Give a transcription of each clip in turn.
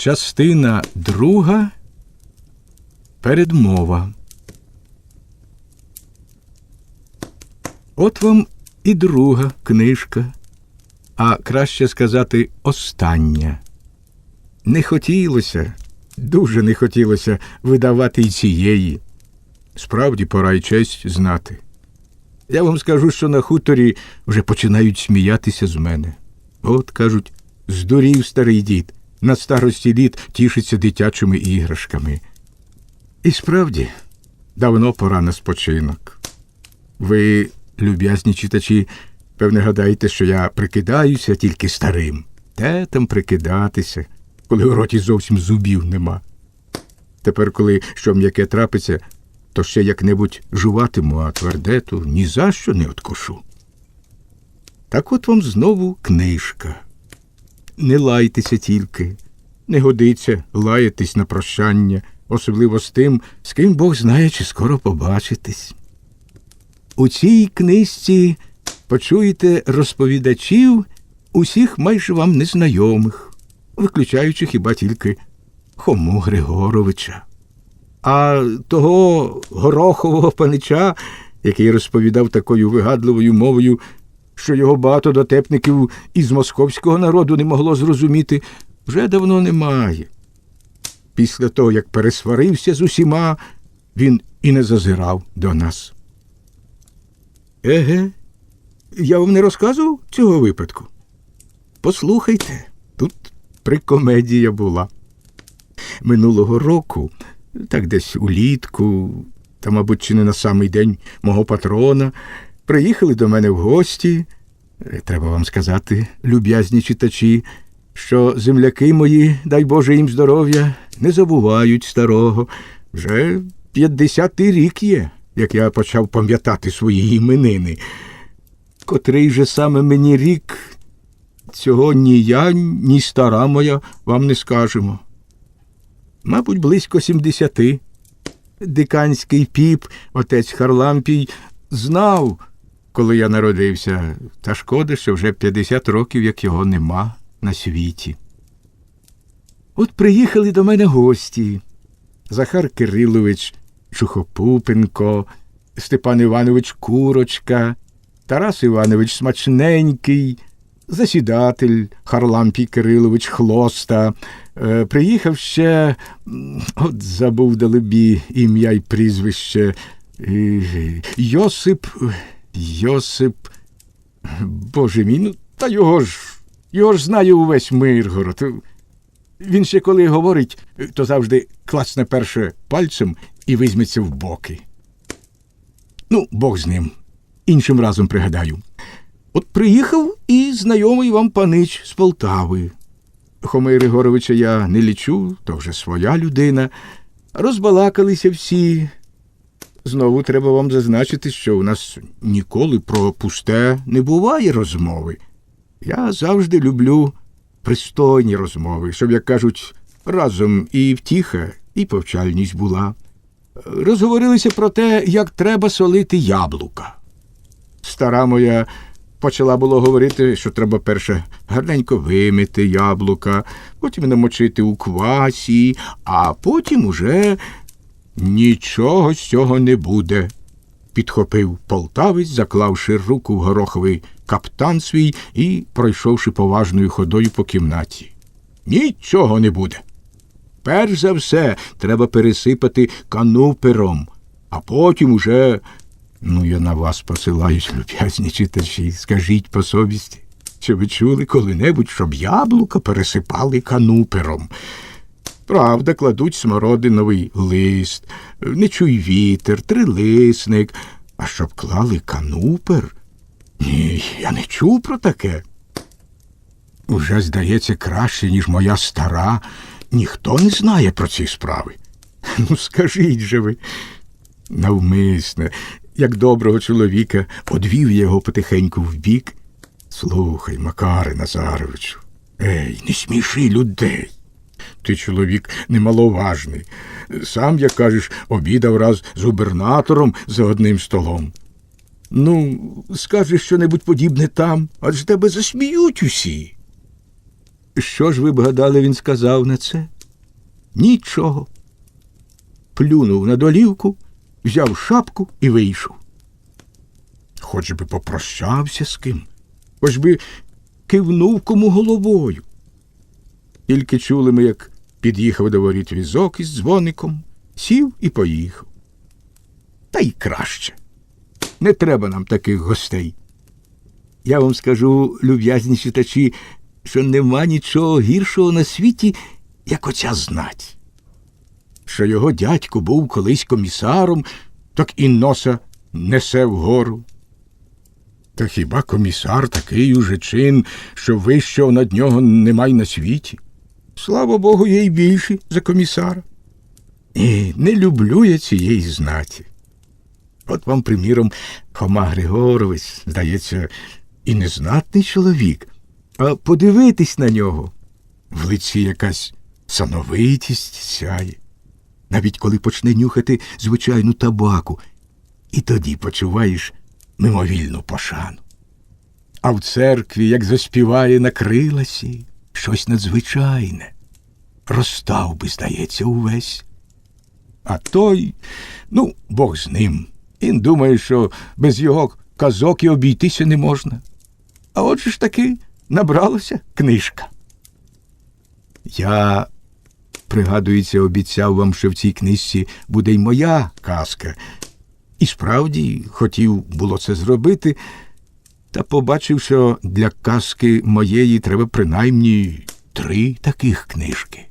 Частина друга. Передмова. От вам і друга книжка, а краще сказати, остання. Не хотілося, дуже не хотілося видавати й цієї. Справді пора й честь знати. Я вам скажу, що на хуторі вже починають сміятися з мене. От, кажуть, здурів старий дід, на старості літ тішиться дитячими іграшками. І справді, давно пора на спочинок. Ви, люб'язні читачі, певне гадаєте, що я прикидаюся тільки старим. Де там прикидатися, коли в роті зовсім зубів нема. Тепер, коли що м'яке трапиться, то ще як-небудь жуватиму, а твердету ні за що не откушу. Так от вам знову книжка. Не лайтеся тільки, не годиться лаятись на прощання, особливо з тим, з ким Бог знає, чи скоро побачитесь. У цій книжці почуєте розповідачів усіх майже вам незнайомих, виключаючи хіба тільки Хому Григоровича. А того горохового панича, який розповідав такою вигадливою мовою, що його багато дотепників із московського народу не могло зрозуміти, вже давно немає. Після того, як пересварився з усіма, він і не зазирав до нас. Еге, я вам не розказував цього випадку. Послухайте, тут прикомедія була. Минулого року, так десь улітку, та, мабуть, чи не на самий день мого патрона, приїхали до мене в гості. Е, Треба вам сказати, люб'язні читачі, що земляки мої, дай Боже їм здоров'я, не забувають старого. Вже п'ятдесятий рік є, як я почав пам'ятати свої іменини. Котрий же саме мені рік, цього ні я, ні стара моя вам не скажемо. Мабуть, близько сімдесяти. Диканський піп, отець Харлампій, знав, коли я народився, та шкода, що вже 50 років, як його нема на світі. От приїхали до мене гості Захар Кирилович Чухопупенко, Степан Іванович Курочка, Тарас Іванович Смачненький, засідатель Харлампій Кирилович Хлоста. Е, приїхав ще, от забув далебі ім'я й прізвище. Йосип. Йосип. Боже мій, ну та його ж, його ж знає увесь Миргород. Він ще коли говорить, то завжди клацне перше пальцем і візьметься в боки. Ну, Бог з ним. Іншим разом пригадаю. От приїхав і знайомий вам панич з Полтави. Хомей Григоровича я не лічу, то вже своя людина. Розбалакалися всі. Знову треба вам зазначити, що у нас ніколи про пусте не буває розмови. Я завжди люблю пристойні розмови, щоб, як кажуть, разом і втіха, і повчальність була. Розговорилися про те, як треба солити яблука. Стара моя почала було говорити, що треба перше гарненько вимити яблука, потім намочити у квасі, а потім уже нічого з цього не буде. Підхопив полтавець, заклавши руку в гороховий каптан свій і пройшовши поважною ходою по кімнаті. Нічого не буде. Перш за все треба пересипати канупером, а потім уже. Ну, я на вас посилаюсь, люб'язні читачі. Скажіть по совісті, чи ви чули коли-небудь, щоб яблука пересипали канупером? Правда, кладуть смородиновий лист, не чуй вітер, трилисник, а щоб клали канупер? Ні, я не чув про таке. Уже, здається, краще, ніж моя стара. Ніхто не знає про ці справи. Ну, скажіть же ви, навмисне, як доброго чоловіка, одвів його потихеньку вбік. Слухай, Макаре Назаровичу, ей, не сміши людей. Ти чоловік немаловажний. Сам, як кажеш, обідав раз з губернатором за одним столом. Ну, скажеш щонебудь подібне там, адже тебе засміють усі. що ж ви б гадали, він сказав на це? Нічого. Плюнув на долівку, взяв шапку і вийшов. Хоч би попрощався з ким, хоч би кивнув кому головою. Тільки чули ми, як під'їхав до воріт візок із дзвоником, сів і поїхав. Та й краще. Не треба нам таких гостей. Я вам скажу, люб'язні читачі, що нема нічого гіршого на світі, як оця знать. Що його дядько був колись комісаром, так і носа несе вгору. Та хіба комісар такий уже чин, що вищого над нього немає на світі? Слава Богу, є й більші за комісара. Ні, не люблю я цієї знаті. От вам, приміром, Хома Григорович, здається, і незнатний чоловік, а подивитись на нього. В лиці якась сановитість сяє, навіть коли почне нюхати звичайну табаку, і тоді почуваєш мимовільну пошану. А в церкві, як заспіває на криласі, щось надзвичайне, розстав би, здається, увесь. А той, ну, Бог з ним. Він думає, що без його казок і обійтися не можна. А отже ж таки набралася книжка. Я, пригадується, обіцяв вам, що в цій книжці буде й моя казка. І справді хотів було це зробити, та побачив, що для казки моєї треба принаймні три таких книжки.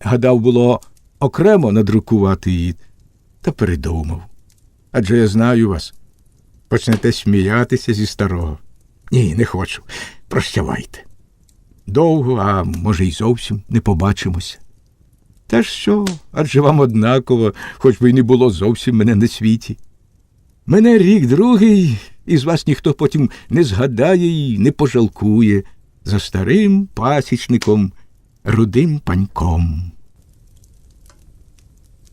Гадав було окремо надрукувати її, та передумав. Адже я знаю вас. Почнете сміятися зі старого. Ні, не хочу. Прощавайте. Довго, а може, й зовсім не побачимося. Та що, адже вам однаково, хоч би й не було зовсім мене на світі. Мене рік другий, і з вас ніхто потім не згадає і не пожалкує за старим пасічником, рудим паньком.